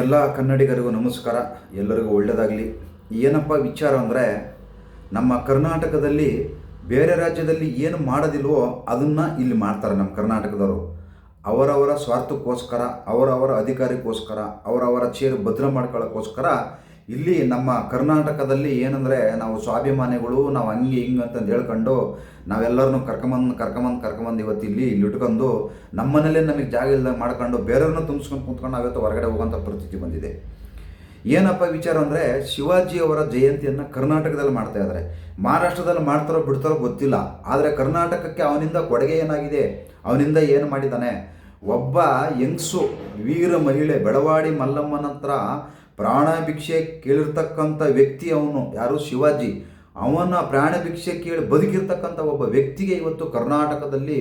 ಎಲ್ಲ ಕನ್ನಡಿಗರಿಗೂ ನಮಸ್ಕಾರ. ಎಲ್ಲರಿಗೂ ಒಳ್ಳೆಯದಾಗಲಿ ಏನಪ್ಪ ವಿಚಾರ ಅಂದರೆ, ನಮ್ಮ ಕರ್ನಾಟಕದಲ್ಲಿ ಬೇರೆ ರಾಜ್ಯದಲ್ಲಿ ಏನು ಮಾಡೋದಿಲ್ವೋ ಅದನ್ನು ಇಲ್ಲಿ ಮಾಡ್ತಾರೆ ನಮ್ಮ ಕರ್ನಾಟಕದವರು. ಅವರವರ ಸ್ವಾರ್ಥಕ್ಕೋಸ್ಕರ, ಅವರವರ ಅಧಿಕಾರಕ್ಕೋಸ್ಕರ ಅವರವರ ಚೇರು ಭದ್ರ ಮಾಡ್ಕೊಳ್ಳೋಕ್ಕೋಸ್ಕರ ಇಲ್ಲಿ ನಮ್ಮ ಕರ್ನಾಟಕದಲ್ಲಿ ಏನಂದರೆ ನಾವು ಸ್ವಾಭಿಮಾನಿಗಳು, ನಾವು ಹಂಗೆ ಹಿಂಗೆ ಅಂತಂದು ಹೇಳ್ಕೊಂಡು ನಾವೆಲ್ಲರನ್ನು ಕರ್ಕೊಂಬಂದು ಕರ್ಕೊಂಬಂದು ಕರ್ಕೊಂಬಂದು ಇವತ್ತು ಇಲ್ಲಿ ಇಲ್ಲಿ ಇಟ್ಕೊಂಡು ನಮ್ಮನೇಲೇ ನಮಗೆ ಜಾಗ ಇಲ್ಲದೆ ಮಾಡ್ಕೊಂಡು ಬೇರೆಯವ್ರನ್ನ ತುಂಬಿಸ್ಕೊಂಡು ಕುತ್ಕೊಂಡು ನಾವಿವತ್ತು ಹೊರಗಡೆ ಹೋಗೋಂಥ ಪರಿಸ್ಥಿತಿ ಬಂದಿದೆ. ಏನಪ್ಪ ವಿಚಾರ ಅಂದರೆ ಶಿವಾಜಿ ಅವರ ಜಯಂತಿಯನ್ನು ಕರ್ನಾಟಕದಲ್ಲಿ ಮಾಡ್ತಾ ಇದ್ದಾರೆ ಮಹಾರಾಷ್ಟ್ರದಲ್ಲಿ ಮಾಡ್ತಾರೋ ಬಿಡ್ತಾರೋ ಗೊತ್ತಿಲ್ಲ. ಆದರೆ ಕರ್ನಾಟಕಕ್ಕೆ ಅವನಿಂದ ಕೊಡುಗೆ ಏನಾಗಿದೆ? ಅವನಿಂದ ಏನು ಮಾಡಿದ್ದಾನೆ? ಒಬ್ಬ ಯಂಗ್ಸು, ವೀರ ಮಹಿಳೆ, ಬೆಳವಾಡಿ ಮಲ್ಲಮ್ಮನ ಹತ್ರ ಪ್ರಾಣ ಭಿಕ್ಷೆ ಕೇಳಿರ್ತಕ್ಕಂಥ ವ್ಯಕ್ತಿ ಅವನು. ಯಾರು? ಶಿವಾಜಿ. ಅವನ ಪ್ರಾಣ ಭಿಕ್ಷೆ ಕೇಳಿ ಬದುಕಿರ್ತಕ್ಕಂಥ ಒಬ್ಬ ವ್ಯಕ್ತಿಗೆ ಇವತ್ತು ಕರ್ನಾಟಕದಲ್ಲಿ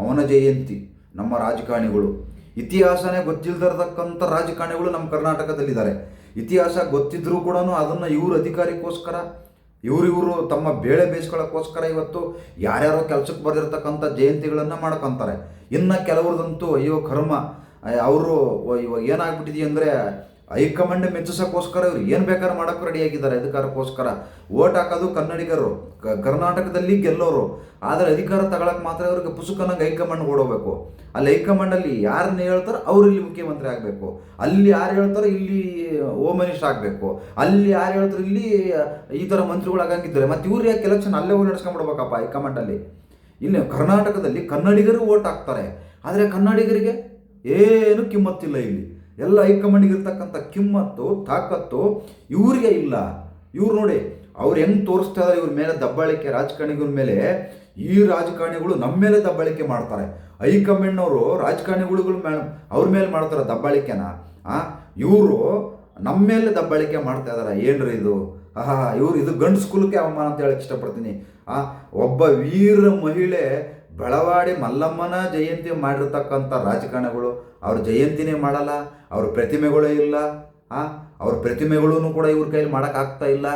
ಅವನ ಜಯಂತಿ, ನಮ್ಮ ರಾಜಕಾರಣಿಗಳು. ಇತಿಹಾಸನೇ ಗೊತ್ತಿಲ್ದಿರತಕ್ಕಂಥ ರಾಜಕಾರಣಿಗಳು ನಮ್ಮ ಕರ್ನಾಟಕದಲ್ಲಿದ್ದಾರೆ. ಇತಿಹಾಸ ಗೊತ್ತಿದ್ರೂ ಕೂಡ ಅದನ್ನು ಇವರು ಅಧಿಕಾರಿಗೋಸ್ಕರ, ಇವರು ಇವರು ತಮ್ಮ ಬೇಳೆ ಬೇಯಿಸ್ಕೊಳ್ಳೋಕ್ಕೋಸ್ಕರ ಇವತ್ತು ಯಾರ್ಯಾರೋ ಕೆಲಸಕ್ಕೆ ಬರೆದಿರ್ತಕ್ಕಂಥ ಜಯಂತಿಗಳನ್ನು ಮಾಡ್ಕೊತಾರೆ. ಇನ್ನು ಕೆಲವ್ರದಂತೂ, ಅಯ್ಯೋ ಕರ್ಮ, ಅವರು ಇವಾಗ ಏನಾಗ್ಬಿಟ್ಟಿದೆ ಅಂದರೆ ಹೈಕಮಾಂಡ್ ಮೆಚ್ಚಿಸೋಕ್ಕೋಸ್ಕರ ಇವ್ರು ಏನು ಬೇಕಾದ್ರೂ ಮಾಡೋಕ್ಕೆ ರೆಡಿಯಾಗಿದ್ದಾರೆ ಅಧಿಕಾರಕ್ಕೋಸ್ಕರ. ಓಟ್ ಹಾಕೋದು ಕನ್ನಡಿಗರು ಕರ್ನಾಟಕದಲ್ಲಿ ಗೆಲ್ಲೋರು. ಆದರೆ ಅಧಿಕಾರ ತಗೊಳಕ್ಕೆ ಮಾತ್ರ ಇವ್ರಿಗೆ ಪುಸುಕನಂಗೆ ಹೈಕಮಾಂಡ್ ಓಡೋಬೇಕು ಅಲ್ಲಿ ಹೈಕಮಾಂಡಲ್ಲಿ ಯಾರನ್ನ ಹೇಳ್ತಾರೋ ಅವ್ರು ಇಲ್ಲಿ ಮುಖ್ಯಮಂತ್ರಿ ಆಗಬೇಕು. ಅಲ್ಲಿ ಯಾರು ಹೇಳ್ತಾರೋ ಇಲ್ಲಿ ಹೋಮ್ ಮಿನಿಸ್ಟರ್ ಆಗಬೇಕು. ಅಲ್ಲಿ ಯಾರು ಹೇಳ್ತಾರೋ ಇಲ್ಲಿ ಈ ಥರ ಮಂತ್ರಿಗಳು ಆಗಂಗಿದ್ದಾರೆ. ಮತ್ತು ಇವ್ರು ಯಾಕೆ ಎಲೆಕ್ಷನ್ ಅಲ್ಲೇ ಹೋಗಿ ನಡೆಸ್ಕೊಂಡ್ಬಿಡ್ಬೇಕಪ್ಪ ಹೈಕಮಾಂಡಲ್ಲಿ? ಇಲ್ಲಿ ಕರ್ನಾಟಕದಲ್ಲಿ ಕನ್ನಡಿಗರು ಓಟ್ ಹಾಕ್ತಾರೆ. ಆದರೆ ಕನ್ನಡಿಗರಿಗೆ ಏನು ಕಿಮ್ಮತ್ತಿಲ್ಲ ಇಲ್ಲಿ. ಎಲ್ಲ ಹೈಕಮಾಂಡಿಗೆ ಇರ್ತಕ್ಕಂಥ ಕಿಮ್ಮತ್ತು, ತಾಕತ್ತು ಇವರಿಗೆ ಇಲ್ಲ. ಇವ್ರು ನೋಡಿ, ಅವ್ರು ಹೆಂಗೆ ತೋರಿಸ್ತಾ ಇದ್ದಾರೆ ಇವ್ರ ಮೇಲೆ ದಬ್ಬಾಳಿಕೆ, ರಾಜಕಾರಣಿಗಳ ಮೇಲೆ. ಈ ರಾಜಕಾರಣಿಗಳು ನಮ್ಮ ಮೇಲೆ ದಬ್ಬಾಳಿಕೆ ಮಾಡ್ತಾರೆ. ಹೈಕಮಾಂಡ್ನವರು ರಾಜಕಾರಣಿಗಳು ಮೇ ಅವ್ರ ಮೇಲೆ ಮಾಡ್ತಾರೆ ದಬ್ಬಾಳಿಕೆನ. ಆ, ಇವರು ನಮ್ಮ ಮೇಲೆ ದಬ್ಬಾಳಿಕೆ ಮಾಡ್ತಾ ಇದ್ದಾರೆ ಏನ್ರಿ ಇದು? ಆಹಾ ಇವ್ರು ಇದು ಗಂಡು ಅವಮಾನ ಅಂತ ಹೇಳಕ್ಕೆ ಇಷ್ಟಪಡ್ತೀನಿ. ಆ, ಒಬ್ಬ ವೀರ ಮಹಿಳೆ ಬೆಳವಾಡಿ ಮಲ್ಲಮ್ಮನ ಜಯಂತಿ ಮಾಡಿರ್ತಕ್ಕಂಥ ರಾಜಕಾರಣಿಗಳು, ಅವ್ರ ಜಯಂತಿನೇ ಮಾಡಲ್ಲ, ಅವ್ರ ಪ್ರತಿಮೆಗಳೇ ಇಲ್ಲ, ಆ, ಅವ್ರ ಪ್ರತಿಮೆಗಳೂ ಕೂಡ ಇವ್ರ ಕೈಲಿ ಮಾಡೋಕ್ಕಾಗ್ತಾ ಇಲ್ಲ.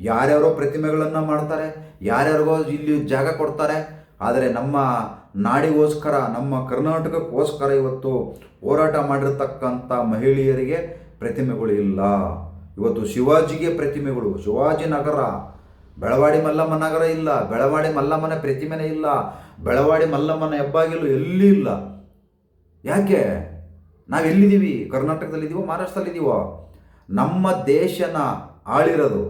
ಯಾರ್ಯಾರೋ ಪ್ರತಿಮೆಗಳನ್ನು ಮಾಡ್ತಾರೆ, ಯಾರ್ಯಾರಿಗೋ ಇಲ್ಲಿ ಜಾಗ ಕೊಡ್ತಾರೆ. ಆದರೆ ನಮ್ಮ ನಾಡಿಗೋಸ್ಕರ, ನಮ್ಮ ಕರ್ನಾಟಕಕ್ಕೋಸ್ಕರ ಇವತ್ತು ಹೋರಾಟ ಮಾಡಿರ್ತಕ್ಕಂಥ ಮಹಿಳೆಯರಿಗೆ ಪ್ರತಿಮೆಗಳು ಇಲ್ಲ. ಇವತ್ತು ಶಿವಾಜಿಗೆ ಪ್ರತಿಮೆಗಳು ಶಿವಾಜಿ ನಗರ ಬೆಳವಾಡಿ ಮಲ್ಲಮ್ಮನಗರ ಇಲ್ಲ, ಬೆಳವಾಡಿ ಮಲ್ಲಮ್ಮನ ಪ್ರತಿಮೆನೇ ಇಲ್ಲ, ಬೆಳವಾಡಿ ಮಲ್ಲಮ್ಮನ ಹೆಬ್ಬಾಗಿಲು ಎಲ್ಲಿ ಇಲ್ಲ? ಯಾಕೆ? ನಾವು ಎಲ್ಲಿದ್ದೀವಿ ಕರ್ನಾಟಕದಲ್ಲಿದ್ದೀವೋ, ಮಹಾರಾಷ್ಟ್ರದಲ್ಲಿದ್ದೀವೋ? ನಮ್ಮ ದೇಶನ ಆಳಿರೋದು,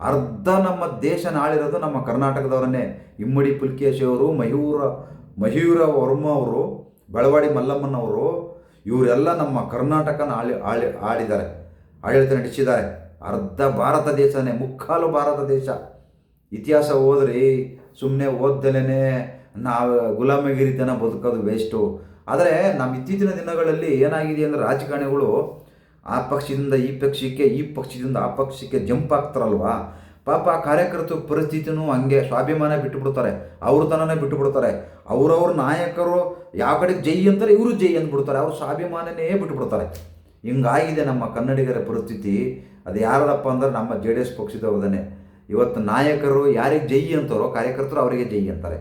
ಅರ್ಧ ನಮ್ಮ ದೇಶನ ಆಳಿರೋದು ನಮ್ಮ ಕರ್ನಾಟಕದವರನ್ನೇ. ಇಮ್ಮಡಿ ಪುಲ್ಕೇಶಿ ಅವರು ಮಯೂರ ಮಯೂರ ವರ್ಮ ಅವರು, ಬೆಳವಾಡಿ ಮಲ್ಲಮ್ಮನವರು, ಇವರೆಲ್ಲ ನಮ್ಮ ಕರ್ನಾಟಕನ ಆಳಿ ಆಳಿ, ಆಳಿದ್ದಾರೆ. ಆಡಳಿತ ನಡೆಸಿದ್ದಾರೆ. ಅರ್ಧ ಭಾರತ ದೇಶನೇ, ಮುಕ್ಕಾಲು ಭಾರತ ದೇಶ. ಇತಿಹಾಸ ಓದ್ರಿ ಸುಮ್ಮನೆ ಓದ್ದಲೇ ನಾವು ಗುಲಾಮಗಿರಿತನ ಬದುಕೋದು ವೇಸ್ಟು ಆದರೆ ನಮ್ಮ ಇತ್ತೀಚಿನ ದಿನಗಳಲ್ಲಿ ಏನಾಗಿದೆ ಅಂದರೆ ರಾಜಕಾರಣಿಗಳು ಆ ಪಕ್ಷದಿಂದ ಈ ಪಕ್ಷಕ್ಕೆ, ಈ ಪಕ್ಷದಿಂದ ಆ ಪಕ್ಷಕ್ಕೆ ಜಂಪ್ ಆಗ್ತಾರಲ್ವಾ ಪಾಪ ಆ ಕಾರ್ಯಕರ್ತರ ಪರಿಸ್ಥಿತಿನೂ ಹಂಗೆ ಸ್ವಾಭಿಮಾನ ಬಿಟ್ಟುಬಿಡ್ತಾರೆ ಅವ್ರ ತನನೇ ಬಿಟ್ಟುಬಿಡ್ತಾರೆ ಅವ್ರವ್ರ ನಾಯಕರು ಯಾವ ಕಡೆಗೆ ಜೈ ಅಂತಾರೆ, ಇವರು ಜೈ ಅಂದ್ಬಿಡ್ತಾರೆ. ಅವ್ರ ಸ್ವಾಭಿಮಾನನೇ ಬಿಟ್ಟುಬಿಡ್ತಾರೆ ಹಿಂಗಾಗಿದೆ ನಮ್ಮ ಕನ್ನಡಿಗರ ಪರಿಸ್ಥಿತಿ. ಅದು ಯಾರದಪ್ಪ ಅಂದ್ರೆ ನಮ್ಮ ಜೆ ಡಿ ಎಸ್ ಪಕ್ಷದವ್ರದೇ ಇವತ್ತು ನಾಯಕರು ಯಾರಿಗೆ ಜೈ ಅಂತಾರೋ ಕಾರ್ಯಕರ್ತರು ಅವರಿಗೆ ಜೈ ಅಂತಾರೆ.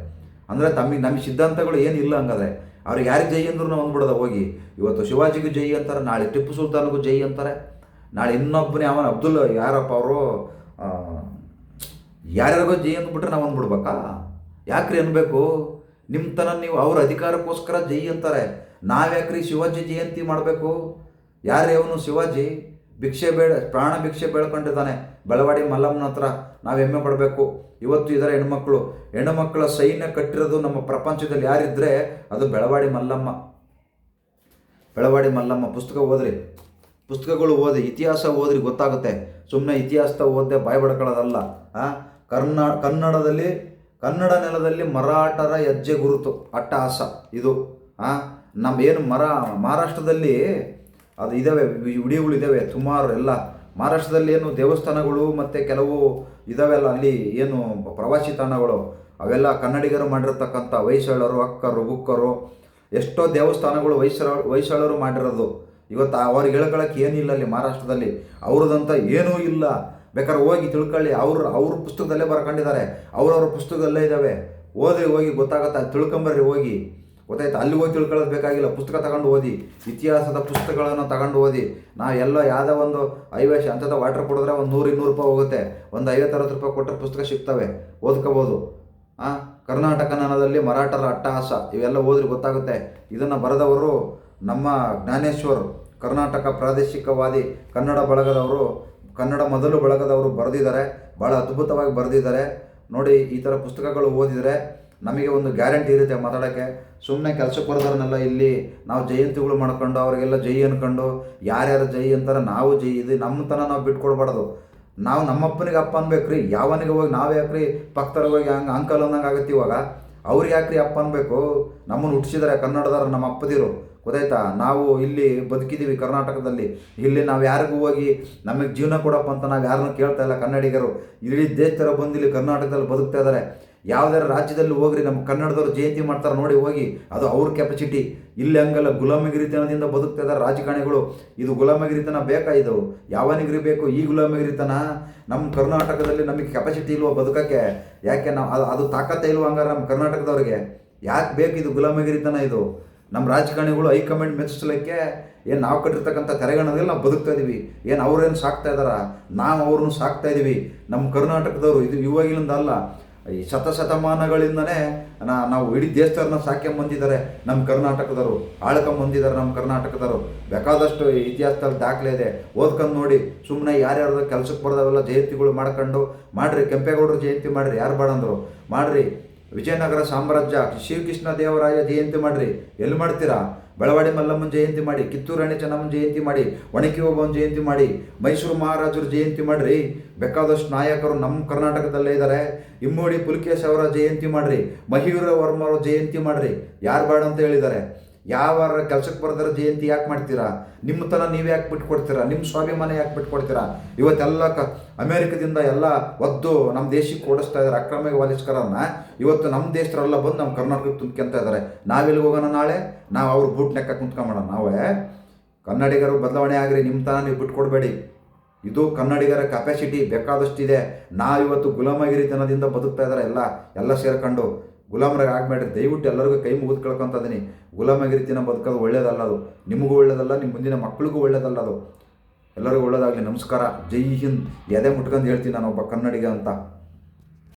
ಅಂದರೆ ತಮಗೆ ನಮ್ಮ ಸಿದ್ಧಾಂತಗಳು ಏನು ಇಲ್ಲ ಹಂಗಾದ್ರೆ, ಅವ್ರಿಗೆ ಯಾರಿಗೆ ಜೈ ಅಂದ್ರೂ ಅಂದ್ಬಿಡೋದ ಹೋಗಿ, ಇವತ್ತು ಶಿವಾಜಿಗೂ ಜೈ ಅಂತಾರೆ, ನಾಳೆ ಟಿಪ್ಪು ಸುಲ್ತಾನ್ಗೂ ಜೈ ಅಂತಾರೆ, ನಾಳೆ ಇನ್ನೊಬ್ಬನೇ ಅವನ ಅಬ್ದುಲ್ ಯಾರಪ್ಪ ಅವರು ಯಾರ್ಯಾರಿಗೋ ಜೈ ಅಂದ್ಬಿಟ್ರೆ ನಾವು ಅಂದ್ಬಿಡ್ಬೇಕಾ? ಯಾಕ್ರಿ ಅನ್ಬೇಕು? ನಿಮ್ಮ ತನ ನೀವು ಅವ್ರ ಅಧಿಕಾರಕ್ಕೋಸ್ಕರ ಜೈ ಅಂತಾರೆ. ನಾವ್ಯಾಕ್ರಿ ಶಿವಾಜಿ ಜಯಂತಿ ಮಾಡಬೇಕು? ಯಾರೇ ಅವನು ಶಿವಾಜಿ? ಭಿಕ್ಷೆ ಬೇಡ, ಪ್ರಾಣ ಭಿಕ್ಷೆ ಬೇಳ್ಕೊಂಡಿದ್ದಾನೆ ಬೆಳವಾಡಿ ಮಲ್ಲಮ್ಮನ ಹತ್ರ ನಾವು ಹೆಮ್ಮೆ ಪಡಬೇಕು. ಇವತ್ತು ಇದರ ಹೆಣ್ಮಕ್ಳು. ಹೆಣ್ಣುಮಕ್ಕಳ ಸೈನ್ಯ ಕಟ್ಟಿರೋದು ನಮ್ಮ ಪ್ರಪಂಚದಲ್ಲಿ ಯಾರಿದ್ರೆ ಅದು ಬೆಳವಾಡಿ ಮಲ್ಲಮ್ಮ. ಬೆಳವಾಡಿ ಮಲ್ಲಮ್ಮ, ಪುಸ್ತಕ ಓದ್ರಿ. ಪುಸ್ತಕಗಳು ಓದಿ, ಇತಿಹಾಸ ಓದ್ರಿ, ಗೊತ್ತಾಗುತ್ತೆ. ಸುಮ್ಮನೆ ಇತಿಹಾಸ ಓದದೆ ಬಾಯ್ ಬಡ್ಕೊಳ್ಳೋದಲ್ಲ ಕನ್ನಡದಲ್ಲಿ, ಕನ್ನಡ ನೆಲದಲ್ಲಿ ಮರಾಠರ ಹೆಜ್ಜೆ ಗುರುತು, ಅಟ್ಟಹಾಸ. ಇದು ಹಾಂ ನಮ್ಮ ಏನು ಮರ, ಮಹಾರಾಷ್ಟ್ರದಲ್ಲಿ ಅದು ಇದ್ದಾವೆ ವಿಡಿಯೋಗಳು ಇದ್ದಾವೆ ಸುಮಾರು ಎಲ್ಲ. ಮಹಾರಾಷ್ಟ್ರದಲ್ಲಿ ಏನು ದೇವಸ್ಥಾನಗಳು ಮತ್ತು ಕೆಲವು ಇದಾವೆಲ್ಲ ಅಲ್ಲಿ ಏನು ಪ್ರವಾಸಿ ತಾಣಗಳು. ಅವೆಲ್ಲ ಕನ್ನಡಿಗರು ಮಾಡಿರತಕ್ಕಂಥ ಹೊಯ್ಸಳರು ಅಕ್ಕರು ಬುಕ್ಕರು ಎಷ್ಟೋ ದೇವಸ್ಥಾನಗಳು ಹೊಯ್ಸಳ ಹೊಯ್ಸಳರು ಮಾಡಿರೋದು. ಇವತ್ತು ಅವ್ರಿಗೆ ಹೇಳ್ಕೊಳಕ್ಕೆ ಏನಿಲ್ಲ ಅಲ್ಲಿ ಮಹಾರಾಷ್ಟ್ರದಲ್ಲಿ. ಅವ್ರದ್ದಂತ ಏನೂ ಇಲ್ಲ. ಬೇಕಾದ್ರೆ ಹೋಗಿ ತಿಳ್ಕೊಳ್ಳಿ, ಅವ್ರು, ಅವ್ರ ಪುಸ್ತಕದಲ್ಲೇ ಬರ್ಕೊಂಡಿದ್ದಾರೆ. ಅವ್ರವ್ರ ಪುಸ್ತಕದಲ್ಲೇ ಇದ್ದಾವೆ ಓದ್ರಿ ಹೋಗಿ ಗೊತ್ತಾಗತ್ತೆ, ತಿಳ್ಕೊಂಬರ್ರಿ ಹೋಗಿ. ಗೊತ್ತಾಯ್ತು? ಅಲ್ಲಿ ಹೋಗಿ ತಿಳ್ಕೊಳ್ಳೋದು ಬೇಕಾಗಿಲ್ಲ. ಪುಸ್ತಕ ತಗೊಂಡು ಓದಿ, ಇತಿಹಾಸದ ಪುಸ್ತಕಗಳನ್ನು ತಗೊಂಡು ಓದಿ. ನಾವು ಎಲ್ಲೋ ಯಾವುದೋ ಒಂದು ಐವೇಶ ಅಂಥದ್ದು ವಾಟರ್ ಕೊಡಿದ್ರೆ ಒಂದು ನೂರು, ಇನ್ನೂರು ರೂಪಾಯಿ ಹೋಗುತ್ತೆ. ಒಂದು ಐವತ್ತು ಅರವತ್ತು ರೂಪಾಯಿ ಕೊಟ್ಟರೆ ಪುಸ್ತಕ ಸಿಗ್ತವೆ. ಓದ್ಕೋಬೋದು. ಆ, ಕರ್ನಾಟಕ ನನದಲ್ಲಿ ಮರಾಠರ ಅಟ್ಟಹಾಸ. ಇವೆಲ್ಲ ಓದ್ರಿ ಗೊತ್ತಾಗುತ್ತೆ. ಇದನ್ನು ಬರೆದವರು ನಮ್ಮ ಜ್ಞಾನೇಶ್ವರ್, ಕರ್ನಾಟಕ ಪ್ರಾದೇಶಿಕವಾದಿ ಕನ್ನಡ ಬಳಗದವರು, ಕನ್ನಡ ಮೊದಲು ಬಳಗದವರು ಬರೆದಿದ್ದಾರೆ. ಭಾಳ ಅದ್ಭುತವಾಗಿ ಬರೆದಿದ್ದಾರೆ. ನೋಡಿ, ಈ ಥರ ಪುಸ್ತಕಗಳು ಓದಿದರೆ ನಮಗೆ ಒಂದು ಗ್ಯಾರಂಟಿ ಇರುತ್ತೆ ಮಾತಾಡೋಕ್ಕೆ. ಸುಮ್ಮನೆ ಕೆಲಸಕ್ಕೆ ಬರೋದ್ರನ್ನೆಲ್ಲ ಇಲ್ಲಿ ನಾವು ಜಯಂತಿಗಳು ಮಾಡ್ಕೊಂಡು ಅವರಿಗೆಲ್ಲ ಜೈ ಅಂದ್ಕೊಂಡು ಯಾರ್ಯಾರು ಜೈ ಅಂತಾರೆ ನಾವು ಜೈ ಇದು ನಮ್ಮ ತನ ನಾವು ಬಿಟ್ಕೊಡ್ಬಾರ್ದು. ನಾವು ನಮ್ಮಪ್ಪನಿಗೆ ಅಪ್ಪ ಅನ್ಬೇಕ್ರಿ, ಯಾವನಿಗೆ ಹೋಗಿ ನಾವು ಯಾಕ್ರಿ ಪಕ್ಕದ ಹೋಗಿ ಹಂಗೆ ಅಂಕಲ್ ಅನ್ನಂಗೆ ಆಗುತ್ತೆ ಇವಾಗ. ಅವ್ರಿಗೆ ಯಾಕ್ರಿ ಅಪ್ಪ ಅನ್ಬೇಕು? ನಮ್ಮನ್ನು ಹುಟ್ಟಿಸಿದಾರೆ ಕನ್ನಡದವ್ರು ನಮ್ಮ ಅಪ್ಪದಿರು. ಗೊತ್ತಾಯ್ತಾ? ನಾವು ಇಲ್ಲಿ ಬದುಕಿದ್ದೀವಿ ಕರ್ನಾಟಕದಲ್ಲಿ. ಇಲ್ಲಿ ನಾವು ಯಾರಿಗೂ ಹೋಗಿ ನಮಗೆ ಜೀವನ ಕೊಡಪ್ಪ ಅಂತ ನಾವು ಯಾರನ್ನೂ ಕೇಳ್ತಾ ಇಲ್ಲ ಕನ್ನಡಿಗರು. ಇಡೀ ದೇಶ ಥರ ಬಂದು ಇಲ್ಲಿ ಕರ್ನಾಟಕದಲ್ಲಿ ಬದುಕ್ತಾ ಇದ್ದಾರೆ ಯಾವ್ದಾರ ರಾಜ್ಯದಲ್ಲಿ ಹೋಗ್ರಿ, ನಮ್ಮ ಕನ್ನಡದವ್ರು ಜಯಂತಿ ಮಾಡ್ತಾರೆ ನೋಡಿ ಹೋಗಿ. ಅದು ಅವ್ರ ಕೆಪಾಸಿಟಿ ಇಲ್ಲಿ ಹಂಗಲ್ಲ, ಗುಲಾಮಗಿರಿತನದಿಂದ ಬದುಕ್ತಾ ಇದ್ದಾರೆ ರಾಜಕಾರಣಿಗಳು. ಇದು ಗುಲಾಮಗಿರಿತನ ಬೇಕಾ ಇದು? ಯಾವನಿಗ್ರಿ ಬೇಕು? ಈ ಗುಲಾಮಗಿರಿತನ? ನಮ್ಮ ಕರ್ನಾಟಕದಲ್ಲಿ ನಮಗೆ ಕೆಪಾಸಿಟಿ ಇಲ್ವೋ ಬದುಕಕ್ಕೆ? ಯಾಕೆ ನಾವು ಅದು ಅದು ತಾಕತ್ತೆ ಇಲ್ವೋ ಹಂಗಾರೆ ನಮ್ಮ ಕರ್ನಾಟಕದವ್ರಿಗೆ? ಯಾಕೆ ಬೇಕು ಇದು ಗುಲಾಮಗಿರಿತನ ಇದು? ನಮ್ಮ ರಾಜಕಾರಣಿಗಳು ಹೈಕಮಾಂಡ್ ಮೆಚ್ಚಿಸ್ಲಿಕ್ಕೆ ಏನು ನಾವು ಕಟ್ಟಿರ್ತಕ್ಕಂಥ ತೆರೆಗಣದಲ್ಲಿ ನಾವು ಬದುಕ್ತಾ ಇದ್ದೀವಿ ಏನು ಅವ್ರೇನು ಸಾಕ್ತಾ ಇದ್ದಾರಾ ನಾವು ಅವ್ರನ್ನೂ ಸಾಕ್ತಾ ಇದ್ದೀವಿ ನಮ್ಮ ಕರ್ನಾಟಕದವರು, ಇದು ಇವಾಗಿಲಿಂದ ಅಲ್ಲ ಈ ಶತಶತಮಾನಗಳಿಂದನೇ ನಾ, ನಾವು ಇಡೀ ದೇಶದವ್ರನ್ನ ಸಾಕ್ಯಂಬಂದಿದ್ದಾರೆ ನಮ್ಮ ಕರ್ನಾಟಕದವರು ಆಳ್ಕೊಂಡ್ ಬಂದಿದ್ದಾರೆ ನಮ್ಮ ಕರ್ನಾಟಕದವರು. ಬೇಕಾದಷ್ಟು ಇತಿಹಾಸದಲ್ಲಿ ದಾಖಲೆ ಇದೆ. ಓದ್ಕೊಂಡು ನೋಡಿ ಸುಮ್ಮನೆ ಯಾರ್ಯಾರ್ದು ಕೆಲಸಕ್ಕೆ ಬರ್ದವೆಲ್ಲ ಜಯಂತಿಗಳು ಮಾಡ್ಕೊಂಡು, ಮಾಡ್ರಿ, ಕೆಂಪೇಗೌಡರು ಜಯಂತಿ ಮಾಡ್ರಿ, ಯಾರು ಬೇಡಂದ್ರು ಮಾಡ್ರಿ, ವಿಜಯನಗರ ಸಾಮ್ರಾಜ್ಯ, ಶ್ರೀಕೃಷ್ಣ ದೇವರಾಯ ಜಯಂತಿ ಮಾಡ್ರಿ. ಎಲ್ಲಿ ಮಾಡ್ತೀರಾ? ಬೆಳವಾಡಿ ಮಲ್ಲಮ್ಮನ ಜಯಂತಿ ಮಾಡಿ, ಕಿತ್ತೂರು ರಾಣಿ ಚೆನ್ನಮ್ಮನ ಜಯಂತಿ ಮಾಡಿ ಒಣಕಿ ಓಬವ್ವನ ಜಯಂತಿ ಮಾಡಿ, ಮೈಸೂರು ಮಹಾರಾಜರ ಜಯಂತಿ ಮಾಡ್ರಿ. ಬೇಕಾದಷ್ಟು ನಾಯಕರು ನಮ್ಮ ಕರ್ನಾಟಕದಲ್ಲೇ ಇದ್ದಾರೆ. ಇಮ್ಮೋಡಿ ಪುಲಿಕೇಶ್ ಅವರ ಜಯಂತಿ ಮಾಡ್ರಿ. ಮಹಿಯೂರ ವರ್ಮರ ಜಯಂತಿ ಮಾಡ್ರಿ. ಯಾರು ಬೇಡ ಅಂತ ಹೇಳಿದ್ದಾರೆ. ಯಾವ ಕೆಲ್ಸಕ್ಕೆ ಬರ್ದಾರ ಜಯಂತಿ ಯಾಕೆ ಮಾಡ್ತೀರಾ? ನಿಮ್ಮ ತನ ನೀವು ಯಾಕೆ ಬಿಟ್ಕೊಡ್ತೀರಾ? ನಿಮ್ಮ ಸ್ವಾಭಿಮಾನ ಯಾಕೆ ಬಿಟ್ಕೊಡ್ತೀರಾ? ಇವತ್ತೆಲ್ಲ ಕ ಅಮೇರಿಕದಿಂದ ಎಲ್ಲ ಒದ್ದು ನಮ್ಮ ದೇಶಕ್ಕೆ ಓಡಿಸ್ತಾ ಇದ್ದಾರೆ ಅಕ್ರಮ ವಾಲಿಸ್ಕರನ್ನ. ಇವತ್ತು ನಮ್ಮ ದೇಶದವರೆಲ್ಲ ಬಂದು ನಮ್ಮ ಕರ್ನಾಟಕಕ್ಕೆ ತುಂಬ್ಕೊಂತ ಇದ್ದಾರೆ ನಾವೆಲ್ಲಿ ಹೋಗೋಣ ನಾಳೆ? ನಾವು ಅವ್ರ ಬೂಟ್ ನೆಕ್ಕ ಕುಂತ್ಕೊಂಬೋಣ ನಾವೇ ಕನ್ನಡಿಗರು ಬದಲಾವಣೆ ಆಗ್ರಿ ನಿಮ್ಮ ತನ ನೀವು ಬಿಟ್ಕೊಡ್ಬೇಡಿ. ಇದು ಕನ್ನಡಿಗರ ಕೆಪಾಸಿಟಿ ಬೇಕಾದಷ್ಟಿದೆ. ನಾವಿವತ್ತು ಗುಲಾಮಗಿರಿತನದಿಂದ ಬದುಕ್ತಾ ಇದ್ದಾರೆ ಎಲ್ಲ ಎಲ್ಲ ಸೇರ್ಕೊಂಡು. ಗುಲಾಮರಾಗ ಆಗಬೇಡ್ರಿ ದಯವಿಟ್ಟು ಎಲ್ಲರಿಗೂ ಕೈ ಮುಗಿದು ಕೇಳ್ಕೊಂತದೀನಿ ಗುಲಾಮಗಿರಿತಿನ ಬದುಕೋದು ಒಳ್ಳೇದಲ್ಲ ಅದು. ನಿಮಗೂ ಒಳ್ಳೇದಲ್ಲ ನಿಮ್ಮ ಮುಂದಿನ ಮಕ್ಕಳಿಗೂ ಒಳ್ಳೇದಲ್ಲ ಅದು. ಎಲ್ಲರಿಗೂ ಒಳ್ಳೇದಾಗಲಿ. ನಮಸ್ಕಾರ. ಜೈ ಹಿಂದ್. ಎದೆ ಮುಟ್ಕೊಂಡು ಹೇಳ್ತೀನಿ ನಾನು ಒಬ್ಬ ಕನ್ನಡಿಗ ಅಂತ.